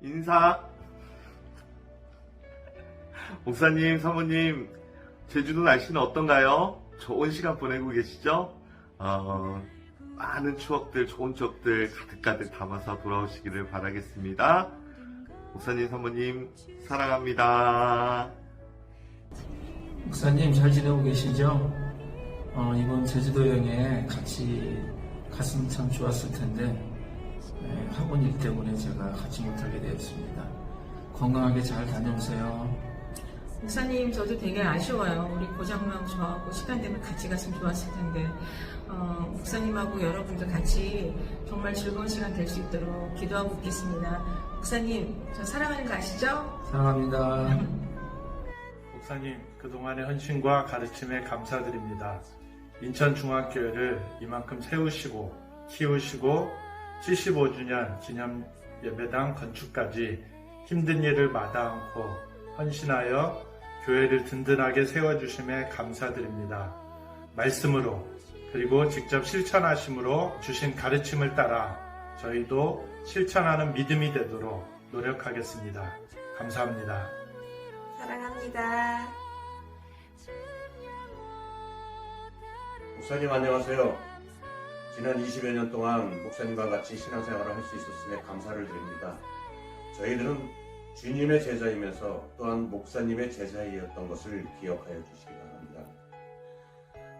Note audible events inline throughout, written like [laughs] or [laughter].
인사. 목사님, 사모님, 제주도 날씨는 어떤가요? 좋은 시간 보내고 계시죠? 어, 많은 추억들, 좋은 추억들 가득가득 담아서 돌아오시기를 바라겠습니다. 목사님, 사모님, 사랑합니다. 목사님 잘 지내고 계시죠? 어, 이번 제주도 여행에 같이 갔으면 참 좋았을 텐데 예, 학원 일 때문에 제가 같이 못하게 되었습니다. 건강하게 잘 다녀오세요. 목사님, 저도 되게 아쉬워요. 우리 고장마음 저하고 시간 되면 같이 갔으면 좋았을 텐데, 어, 목사님하고 여러분들 같이 정말 즐거운 시간 될 수 있도록 기도하고 있겠습니다. 목사님, 저 사랑하는 거 아시죠? 사랑합니다. [laughs] 목사님, 그동안의 헌신과 가르침에 감사드립니다. 인천중학교를 이만큼 세우시고, 키우시고, 75주년 기념 예배당 건축까지 힘든 일을 마다 않고 헌신하여 교회를 든든하게 세워주심에 감사드립니다. 말씀으로, 그리고 직접 실천하심으로 주신 가르침을 따라 저희도 실천하는 믿음이 되도록 노력하겠습니다. 감사합니다. 사랑합니다. 목사님 안녕하세요. 지난 20여 년 동안 목사님과 같이 신앙생활을 할 수 있었음에 감사를 드립니다. 저희들은 주님의 제자이면서 또한 목사님의 제자이었던 것을 기억하여 주시기 바랍니다.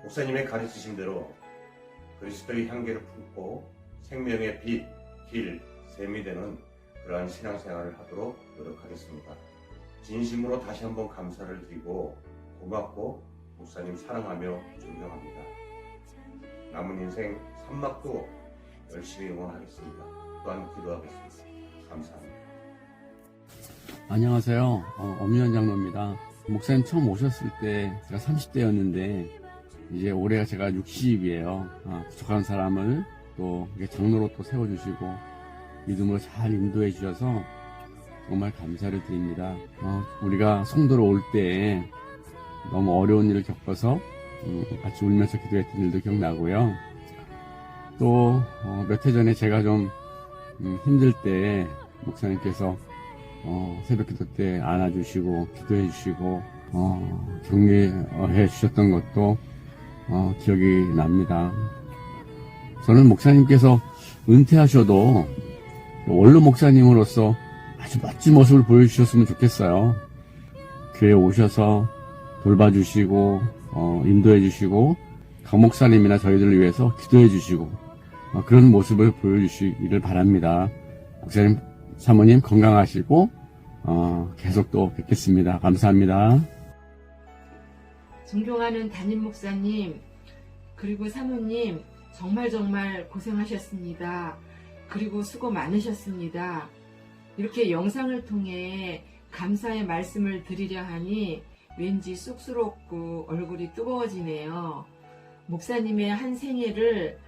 목사님의 가르치신 대로 그리스도의 향기를 품고 생명의 빛, 길, 샘이 되는 그러한 신앙생활을 하도록 노력하겠습니다. 진심으로 다시 한번 감사를 드리고 고맙고 목사님 사랑하며 존경합니다. 남은 인생 산막도 열심히 응원하겠습니다. 또한 기도하겠습니다. 감사합니다. 안녕하세요. 어, 엄유현 장로입니다. 목사님 처음 오셨을 때 제가 30대였는데 이제 올해가 제가 60이에요. 부족한 사람을 또 장로로 또 세워주시고 믿음으로 잘 인도해 주셔서 정말 감사를 드립니다. 어, 우리가 송도로 올 때 너무 어려운 일을 겪어서 음, 같이 울면서 기도했던 일도 기억나고요. 또 어, 몇해 전에 제가 좀 음, 힘들 때 목사님께서 어, 새벽 기도 때 안아주시고, 기도해 주시고, 어, 격려해 주셨던 것도, 어, 기억이 납니다. 저는 목사님께서 은퇴하셔도 원로 목사님으로서 아주 멋진 모습을 보여주셨으면 좋겠어요. 교회 오셔서 돌봐주시고, 어, 인도해 주시고, 강 목사님이나 저희들을 위해서 기도해 주시고, 어, 그런 모습을 보여주시기를 바랍니다. 목사님 사모님 건강하시고 어, 계속 또 뵙겠습니다. 감사합니다. 존경하는 담임 목사님, 그리고 사모님, 정말 정말 고생하셨습니다. 그리고 수고 많으셨습니다. 이렇게 영상을 통해 감사의 말씀을 드리려 하니 왠지 쑥스럽고 얼굴이 뜨거워지네요. 목사님의 한 생애를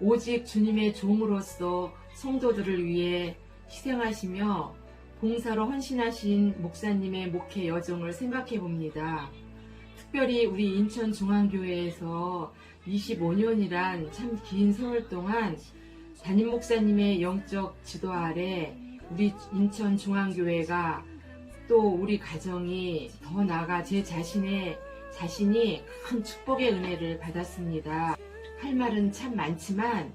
오직 주님의 종으로서 성도들을 위해 희생하시며 봉사로 헌신하신 목사님의 목회 여정을 생각해 봅니다. 특별히 우리 인천중앙교회에서 25년이란 참 긴 세월 동안 담임 목사님의 영적 지도 아래 우리 인천중앙교회가 또 우리 가정이 더 나아가 제 자신의 자신이 큰 축복의 은혜를 받았습니다. 할 말은 참 많지만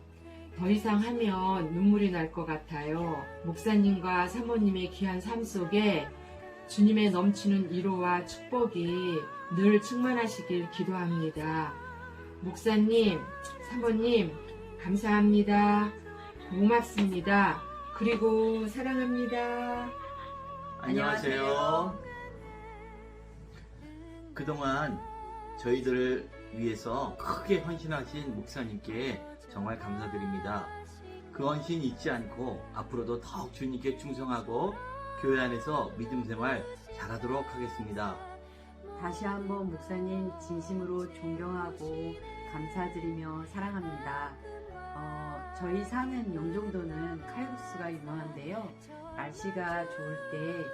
더 이상 하면 눈물이 날 것 같아요. 목사님과 사모님의 귀한 삶 속에 주님의 넘치는 위로와 축복이 늘 충만하시길 기도합니다. 목사님, 사모님, 감사합니다. 고맙습니다. 그리고 사랑합니다. 안녕하세요. 그동안 저희들을 위해서 크게 헌신하신 목사님께 정말 감사드립니다. 그 헌신 잊지 않고 앞으로도 더욱 주님께 충성하고 교회 안에서 믿음 생활 잘하도록 하겠습니다. 다시 한번 목사님 진심으로 존경하고 감사드리며 사랑합니다. 어, 저희 사는 영종도는 칼국수가 유명한데요. 날씨가 좋을 때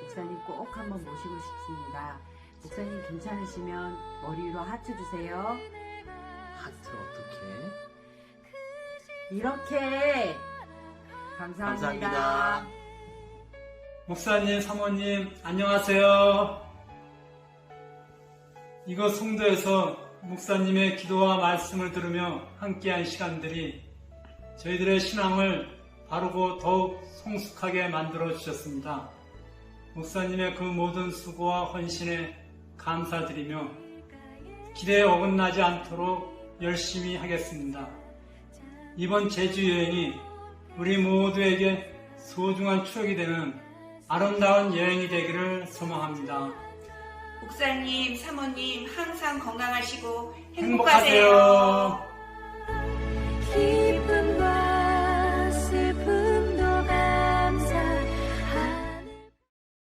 목사님 꼭 한번 모시고 싶습니다. 목사님 괜찮으시면 머리 위로 하트 주세요. 하트 어떻게? 이렇게 감사합니다. 감사합니다. 목사님, 사모님, 안녕하세요. 이곳 송도에서 목사님의 기도와 말씀을 들으며 함께한 시간들이 저희들의 신앙을 바르고 더욱 성숙하게 만들어 주셨습니다. 목사님의 그 모든 수고와 헌신에 감사드리며 기대에 어긋나지 않도록 열심히 하겠습니다. 이번 제주 여행이 우리 모두에게 소중한 추억이 되는 아름다운 여행이 되기를 소망합니다. 목사님, 사모님 항상 건강하시고 행복하세요. 행복하세요.